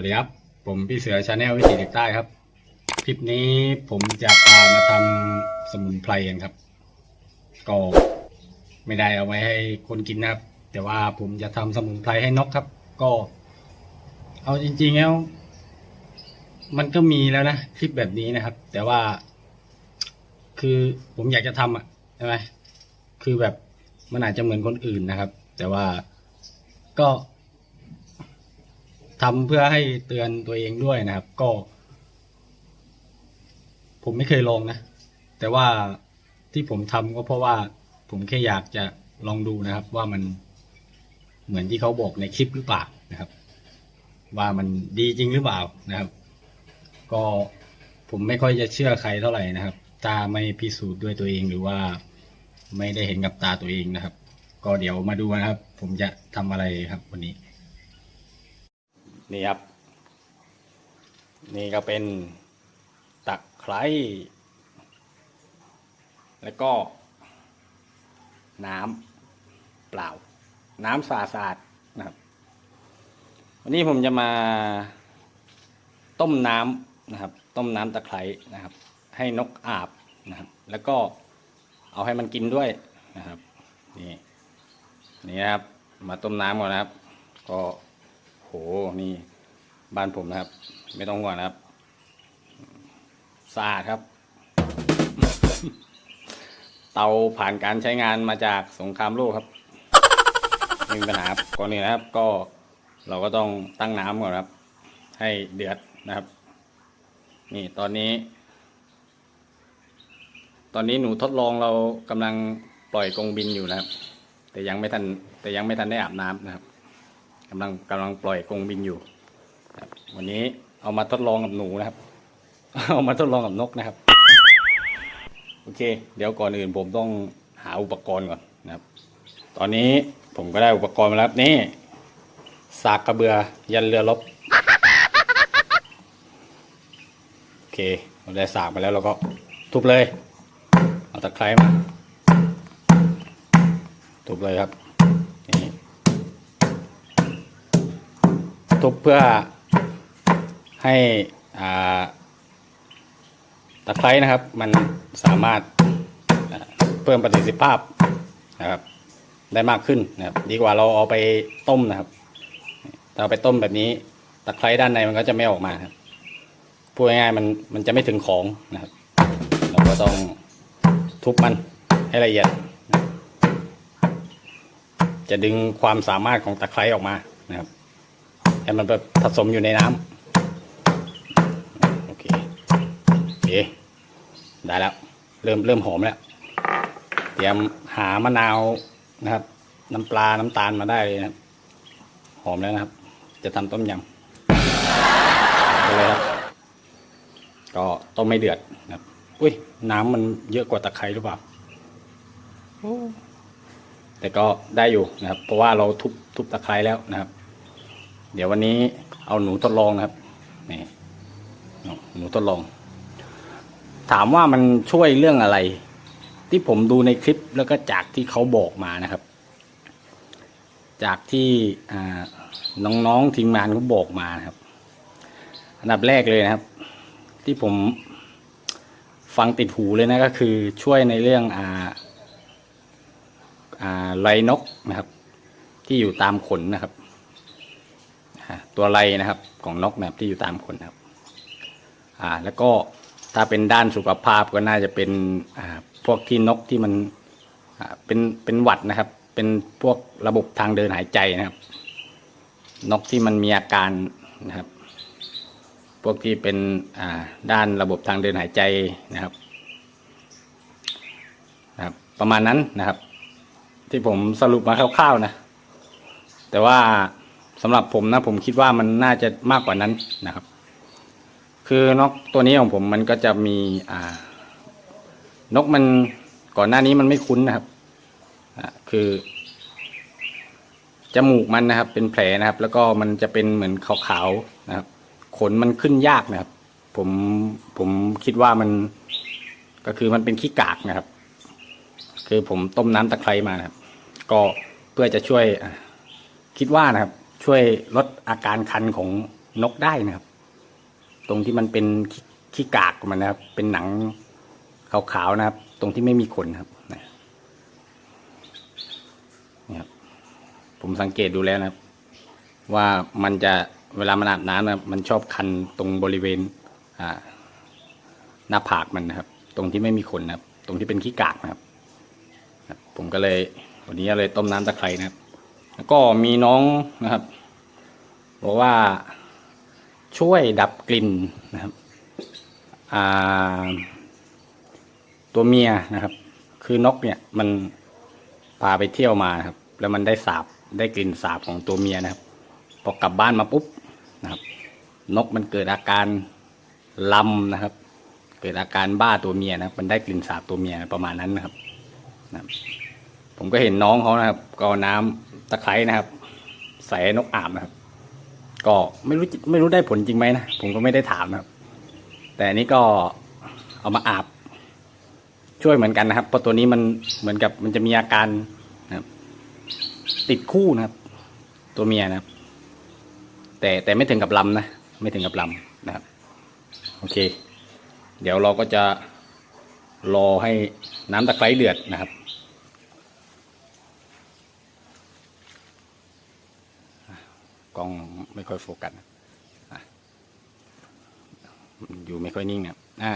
วัสดีครับ ผมพี่เสือชาแนลวิถีเด็กใต้ครับ คลิปนี้ผมจะพามาทำสมุนไพรกันครับ ก็ไม่ได้เอาไว้ให้คนกินนะครับ แต่ว่าผมจะทำสมุนไพรให้นกครับ ก็ เอาจริง ๆแล้ว มันก็มีแล้วนะคลิปแบบนี้นะครับ แต่ว่า คือผมอยากจะทำอะใช่ไหมคือแบบมันอาจจะเหมือนคนอื่นนะครับ แต่ว่าก็ ทำเพื่อให้เตือนตัวเองด้วยนะครับ ก็ ผมไม่เคยลองนะ แต่ว่าที่ผมทำก็เพราะว่า ผมแค่อยากจะลองดูนะครับ ว่ามันเหมือนที่เขาบอกในคลิปหรือเปล่านะครับ ว่ามันดีจริงหรือเปล่านะครับ ก็ผมไม่ค่อยจะเชื่อใครเท่าไหร่นะครับถ้าไม่พิสูจน์ด้วยตัวเองหรือว่าไม่ได้เห็นกับตาตัวเองนะครับ ก็เดี๋ยวมาดูนะครับ ผมจะทำอะไรครับวันนี้ นี่ครับ นี่ก็เป็นตะไคร้แล้วก็ น้ำเปล่า น้ำสาสาดนะครับ วันนี้ผมจะมาต้มน้ำนะครับ ต้มน้ำตะไคร้นะครับ ให้นกอาบนะครับ แล้วก็เอาให้มันกินด้วยนะครับ นี่นี่ครับ มาต้มน้ำก่อนนะครับ ก็ โหนี่บ้านผมนะครับ ไม่ต้องห่วงนะครับสะอาดครับ เตาผ่านการใช้งานมาจากสงครามโลกครับไม่มีปัญหาครับก่อนนี้นะครับ ก็เราก็ต้องตั้งน้ำก่อนครับ ให้เดือดนะครับ นี่ตอนนี้ ตอนนี้หนูทดลองเรากำลังปล่อยกรงบินอยู่นะครับ แต่ยังไม่ทัน แต่ยังไม่ทันได้อาบน้ำนะครับ กำลังกำลังปล่อยกรงบินอยู่วันนี้เอามาทดลองกับหนูนะครับ เอามาทดลองกับนกนะครับ โอเค เดี๋ยวก่อนอื่นผมต้องหาอุปกรณ์ก่อนนะครับ ตอนนี้ผมก็ได้อุปกรณ์มาแล้วนี่สากกระเบือยันเรือรบโอเคเราได้สากมาแล้วเราก็ทุบเลย เอาตะไคร้มาทุบเลยครับ ทุบเพื่อให้ตะไคร้นะครับ มันสามารถเพิ่มประสิทธิภาพนะครับ ได้มากขึ้นนะครับ ดีกว่าเราเอาไปต้มนะครับถ้าเอาไปต้มแบบนี้ตะไคร้ด้านในมันก็จะไม่ออกมาครับพูดง่ายๆมันมันจะไม่ถึงของนะครับ เราก็ต้องทุบมันให้ละเอียด จะดึงความสามารถของตะไคร้ออกมานะครับ ให้มันไปผสมอยู่ในน้ำโอเคโอเคได้แล้ว เริ่มเริ่มหอมแล้ว เตรียมหามะนาวนะครับ น้ำปลาน้ำตาลมาได้เลยนะครับหอมแล้วนะครับ จะทำต้มยำไปเลยครับ ก็ต้มไม่เดือดนะครับ อุ้ยน้ำมันเยอะกว่าตะไคร้หรือเปล่าโอ้แต่ก็ได้อยู่นะครับ เพราะว่าเราทุบทุบตะไคร้แล้วนะครับ เดี๋ยววันนี้เอาหนูทดลองนะครับนี่หนูทดลอง ถามว่ามันช่วยเรื่องอะไร ที่ผมดูในคลิปแล้วก็จากที่เขาบอกมานะครับ จากที่น้องๆทีมงานเขาบอกมานะครับ อันดับแรกเลยนะครับ ที่ผมฟังติดหูเลยนะก็คือช่วยในเรื่องอ่าอ่าไรนกนะครับ ที่อยู่ตามขนนะครับ ตัวไรนะครับของนกนะครับที่อยู่ตามขนนะครับอ่าแล้วก็ถ้าเป็นด้านสุขภาพก็น่าจะเป็นอ่าพวกที่นกที่มันอ่าเป็นเป็นหวัดนะครับ เป็นพวกระบบทางเดินหายใจนะครับ นกที่มันมีอาการนะครับ พวกที่เป็นอ่าด้านระบบทางเดินหายใจนะครับนะครับ ประมาณนั้นนะครับ ที่ผมสรุปมาคร่าวๆนะ แต่ว่า สำหรับผมนะผมคิดว่ามันน่าจะมากกว่านั้นนะครับ คือนกตัวนี้ของผมมันก็จะมีอ่านกมันก่อนหน้านี้มันไม่คุ้นนะครับคือ จมูกมันนะครับ เป็นแผลนะครับ แล้วก็มันจะเป็นเหมือนขาวๆนะครับ ขนมันขึ้นยากนะครับ ผมผมคิดว่ามันก็คือมันเป็นขี้กากนะครับ คือผมต้มน้ำตะไคร้มานะครับ ก็เพื่อจะช่วยคิดว่านะครับ ช่วยลดอาการคันของนกได้นะครับ ตรงที่มันเป็นขี้กากของมันนะครับ เป็นหนังขาวๆนะครับ ตรงที่ไม่มีขนครับนี่ครับ ผมสังเกตดูแล้วนะครับ ว่ามันจะเวลามันอาบน้ำนะมันชอบคันตรงบริเวณอ่าหน้าผากมันนะครับ ตรงที่ไม่มีขนนะครับ ตรงที่เป็นขี้กากนะครับ ผมก็เลยวันนี้เลยต้มน้ำตะไคร้นะครับ แล้วก็มีน้องนะครับ บอกว่าช่วยดับกลิ่นนะครับตัวเมียนะครับ คือนกเนี่ยมันพาไปเที่ยวมาครับ แล้วมันได้สาบได้กลิ่นสาบของตัวเมียนะครับพอกลับบ้านมาปุ๊บนะครับ นกมันเกิดอาการลำนะครับ เกิดอาการบ้าตัวเมียนะครับ มันได้กลิ่นสาบตัวเมียประมาณนั้นนะครับนะผมก็เห็นน้องเขานะครับก็น้ำ ตะไคร้นะครับ ใส่นกอาบนะครับ ก็ไม่รู้ไม่รู้ได้ผลจริงไหมนะผมก็ไม่ได้ถามนะครับ แต่อันนี้ก็เอามาอาบ ช่วยเหมือนกันนะครับเพราะตัวนี้มันเหมือนกับมันจะมีอาการนะครับ ติดคู่นะครับ ตัวเมียนะครับ แต่แต่ไม่ถึงกับลำนะไม่ถึงกับลำนะครับ โอเค เดี๋ยวเราก็จะรอให้น้ำตะไคร้เดือดนะครับ กล้องไม่ค่อยโฟกัสอยู่ไม่ค่อยนิ่งนะอ่า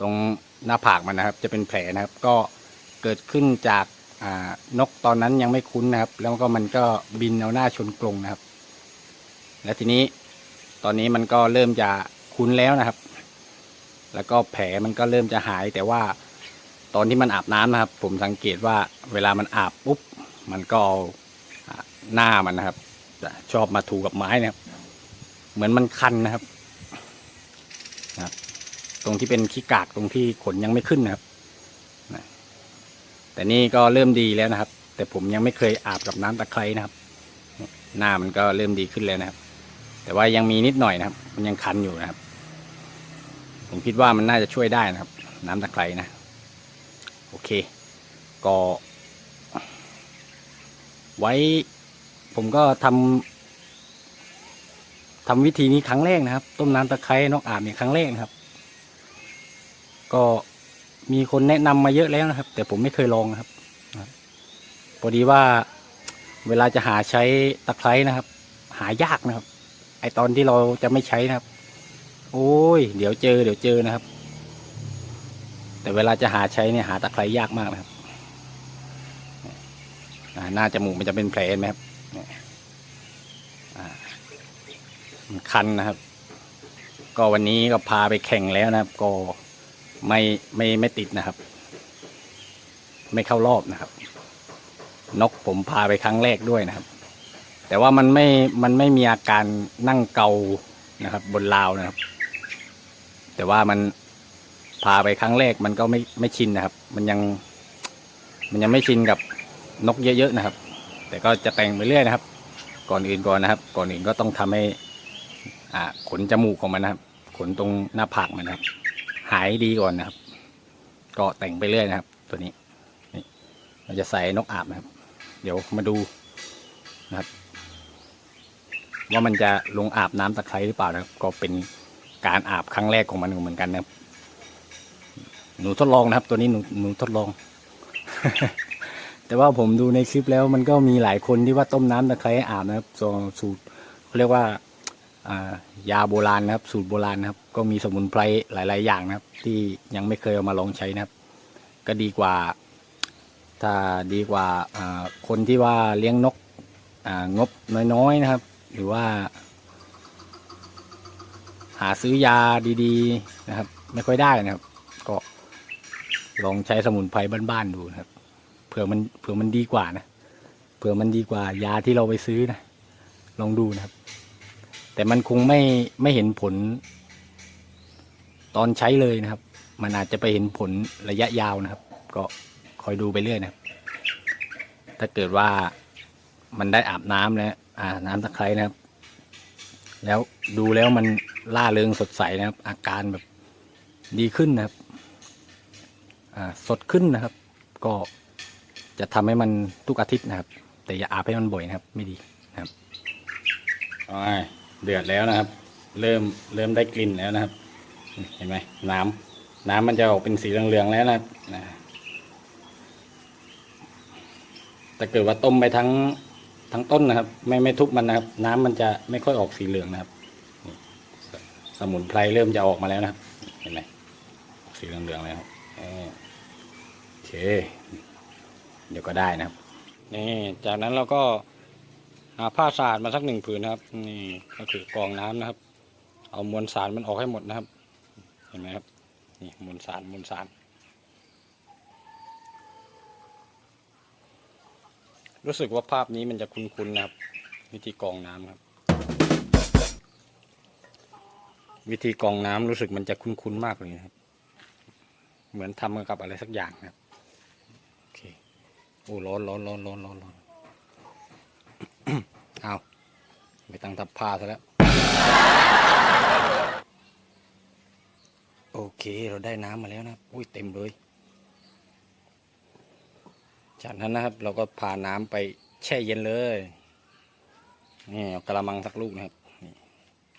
ตรงหน้าผากมันนะครับ จะเป็นแผลนะครับ ก็เกิดขึ้นจากนกตอนนั้นยังไม่คุ้นนะครับ แล้วก็มันก็บินเอาหน้าชนกรงนะครับ แล้วทีนี้ตอนนี้มันก็เริ่มจะคุ้นแล้วนะครับ แล้วก็แผลมันก็เริ่มจะหาย แต่ว่าตอนที่มันอาบน้ำนะครับ ผมสังเกตว่าเวลามันอาบปุ๊บ มันก็เอาหน้ามันนะครับ ชอบมาถูกับไม้นะครับ เหมือนมันคันนะครับนะครับ ตรงที่เป็นขี้กากตรงที่ขนยังไม่ขึ้นนะครับนะแต่นี่ก็เริ่มดีแล้วนะครับ แต่ผมยังไม่เคยอาบกับน้ำตะไคร้นะครับ หน้ามันก็เริ่มดีขึ้นแล้วนะครับ แต่ว่ายังมีนิดหน่อยนะครับ มันยังคันอยู่นะครับ ผมคิดว่ามันน่าจะช่วยได้นะครับ น้ำตะไคร้นะ โอเค ก็ ไว้ ผมก็ทำทำวิธีนี้ครั้งแรกนะครับ ต้มน้ำตะไคร้นกอาบเนี่ยครั้งแรกนะครับ ก็มีคนแนะนำมาเยอะแล้วนะครับ แต่ผมไม่เคยลองนะครับพอดีว่าเวลาจะหาใช้ตะไคร้นะครับ หายากนะครับ ไอตอนที่เราจะไม่ใช้นะครับ โอ้ย เดี๋ยวเจอ เดี๋ยวเจอนะครับ แต่เวลาจะหาใช้เนี่ยหาตะไคร้ยากมากนะครับหน้าจมูกมันจะเป็นแผลไหมครับ มันคันนะครับ ก็วันนี้ก็พาไปแข่งแล้วนะครับ ก็ไม่ไม่ไม่ติดนะครับ ไม่เข้ารอบนะครับ นกผมพาไปครั้งแรกด้วยนะครับ แต่ว่ามันไม่มันไม่มีอาการนั่งเกานะครับ บนราวนะครับ แต่ว่ามันพาไปครั้งแรกมันก็ไม่ไม่ชินนะครับ มันยัง มันยังไม่ชินกับนกเยอะๆนะครับ แต่ก็จะแต่งไปเรื่อยนะครับ ก่อนอื่นก่อนนะครับ ก่อนอื่นก็ต้องทำให้อ่าขนจมูกของมันนะครับ ขนตรงหน้าผากมันนะครับ หายดีก่อนนะครับ ก็แต่งไปเรื่อยนะครับ ตัวนี้นี่เราจะใส่นกอาบนะครับ เดี๋ยวมาดูนะครับ ว่ามันจะลงอาบน้ำตะไคร้หรือเปล่านะครับ ก็เป็นการอาบครั้งแรกของมันเหมือนกันนะครับ หนูทดลองนะครับ ตัวนี้หนูหนูทดลอง แต่ว่าผมดูในคลิปแล้วมันก็มีหลายคนที่ว่าต้มน้ำตะไคร้อาบนะครับสูตรเขาเรียกว่าอายาโบราณนะครับ สูตรโบราณนะครับ ก็มีสมุนไพรหลาย ๆ อย่างนะครับ ที่ยังไม่เคยเอามาลองใช้นะครับ ก็ดีกว่า ถ้าดีกว่าคนที่ว่าเลี้ยงนกงบน้อยๆนะครับ หรือว่า หาซื้อยาดีๆนะครับ ไม่ค่อยได้นะครับ ก็ลองใช้สมุนไพรบ้านๆดูนะครับ เผื่อมันเผื่อมันดีกว่านะเผื่อมันดีกว่ายาที่เราไปซื้อนะลองดูนะครับ แต่มันคงไม่ไม่เห็นผล ตอนใช้เลยนะครับ มันอาจจะไปเห็นผลระยะยาวนะครับ ก็คอยดูไปเรื่อยนะครับ ถ้าเกิดว่ามันได้อาบน้ำแล้วอ่าน้ำตะไคร้นะครับ แล้วดูแล้วมันล่าเริงสดใสนะครับ อาการแบบดีขึ้นนะครับ อ่าสดขึ้นนะครับ ก็ จะทำให้มันทุกอาทิตย์นะครับ แต่อย่าอาบให้มันบ่อยนะครับ ไม่ดีนะครับเอาไงเดือดแล้วนะครับ เริ่มเริ่มได้กลิ่นแล้วนะครับ เห็นไหมน้ำน้ำมันจะออกเป็นสีเหลืองๆแล้วนะครับนะแต่เกิดว่าต้มไปทั้งทั้งต้นนะครับ ไม่ไม่ทุบมันนะครับ น้ำมันจะไม่ค่อยออกสีเหลืองนะครับ สมุนไพรเริ่มจะออกมาแล้วนะครับ เห็นไหมสีเหลืองๆแล้วครับโอเค เดี๋ยวก็ได้นะครับ นี่จากนั้นเราก็หาผ้าสะอาดมาสักหนึ่งผืนนะครับ นี่ก็คือกองน้ำนะครับ เอามวลสารมันออกให้หมดนะครับ เห็นไหมครับ นี่มวลสารมวลสาร รู้สึกว่าภาพนี้มันจะคุ้นๆนะครับ วิธีกองน้ำครับ วิธีกองน้ำรู้สึกมันจะคุ้นๆมากเลยนะครับ เหมือนทำกับอะไรสักอย่างนะครับ โอ้ร้อนร้อนร้อนร้อนร้อนร้อนเอาไปตั้งทับผ้าซะแล้ว โอเคเราได้น้ำมาแล้วนะครับอุ้ยเต็มเลย จากนั้นนะครับ เราก็พาน้ำไปแช่เย็นเลย นี่เอากระมังสักลูกนะครับนี่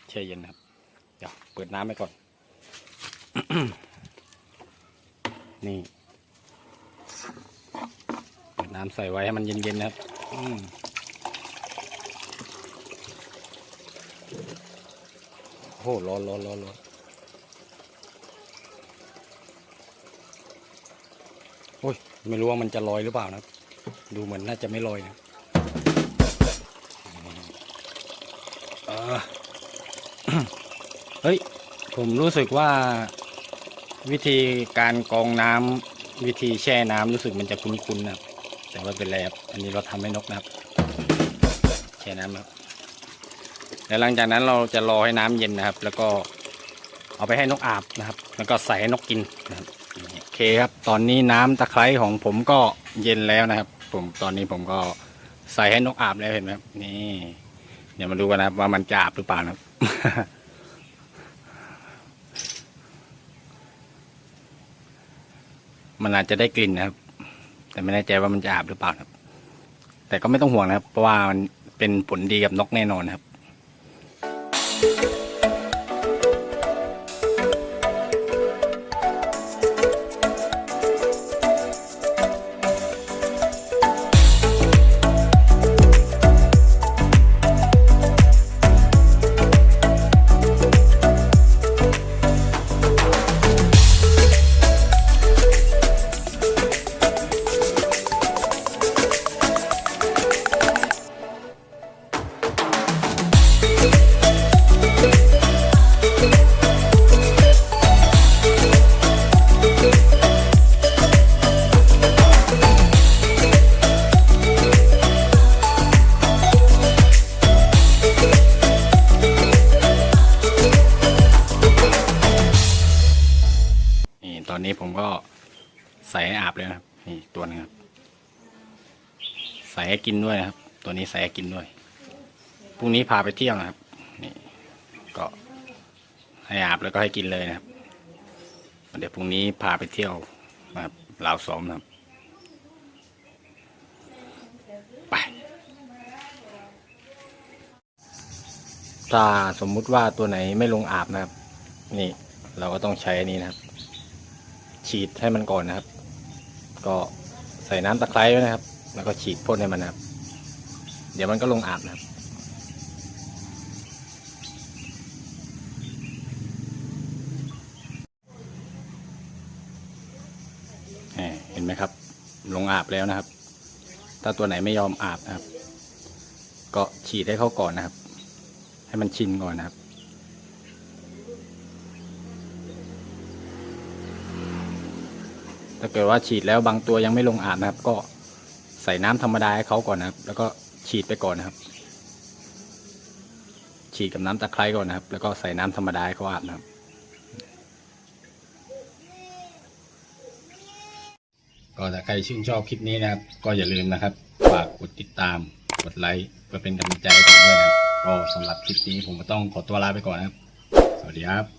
แช่เย็นนะครับ เดี๋ยวเปิดน้ำไปก่อน นี่เปิด น้ำใส่ไว้ให้มันเย็นๆนะครับอืมโอ้โหร้อนร้อนร้อนร้อนโอ้ย ไม่รู้ว่ามันจะลอยหรือเปล่านะครับดูเหมือนน่าจะไม่ลอยนะเออเฮ้ย ผมรู้สึกว่าวิธีการกรองน้ำวิธีแช่น้ำรู้สึกมันจะคุ้นๆนะครับ แต่ว่าเป็นไรครับอันนี้เราทำให้นกนะครับแช่น้ำครับแล้วหลังจากนั้นเราจะรอให้น้ำเย็นนะครับ แล้วก็เอาไปให้นกอาบนะครับ แล้วก็ใส่ให้นกกินนะครับโอเคครับ ตอนนี้น้ำตะไคร้ของผมก็เย็นแล้วนะครับ ผมตอนนี้ผมก็ใส่ให้นกอาบแล้วเห็นไหมครับนี่เดี๋ยวมาดูกันนะครับว่ามันจะอาบหรือเปล่านะครับมันอาจจะได้กลิ่นนะครับ แต่ไม่แน่ใจว่ามันจะอาบหรือเปล่าครับ แต่ก็ไม่ต้องห่วงนะครับ เพราะว่ามันเป็นผลดีกับนกแน่นอนครับนี่ ส่ให้กินด้วยนะครับ ตัวนี้ใส่ให้กินด้วยพรุ่งนี้พาไปเที่ยวนะครับ นี่ก็ให้อาบแล้วก็ให้กินเลยนะครับ เดี๋ยวพรุ่งนี้พาไปเที่ยวนะครับลาวซ้อมนะครับ ไป ถ้าสมมุติว่าตัวไหนไม่ลงอาบนะครับ นี่เราก็ต้องใช้อันนี้นะครับ ฉีดให้มันก่อนนะครับ ก็ใส่น้ำตะไคร้ไว้นะครับ แล้วก็ฉีดพ่นให้มันนะครับ เดี๋ยวมันก็ลงอาบนะครับเห็นไหมครับ ลงอาบแล้วนะครับ ถ้าตัวไหนไม่ยอมอาบนะครับ ก็ฉีดให้เขาก่อนนะครับ ให้มันชินก่อนนะครับถ้าเกิดว่าฉีดแล้วบางตัวยังไม่ลงอาบนะครับ ก็ ส่น้ำธรรมดาให้เขาก่อนนะครับ แล้วก็ฉีดไปก่อนนะครับ ฉีดกับน้ำตะไคร้ก่อนนะครับ แล้วก็ใส่น้ำธรรมดาให้เขาอาบนะครับ ก็ถ้าใครชื่นชอบคลิปนี้นะครับ ก็อย่าลืมนะครับฝากกดติดตามกดไลค์เพื่อเป็นกำลังใจให้ผมด้วยนะครับก็สำหรับคลิปนี้ผมก็ต้องขอตัวลาไปก่อนนะครับ สวัสดีครับ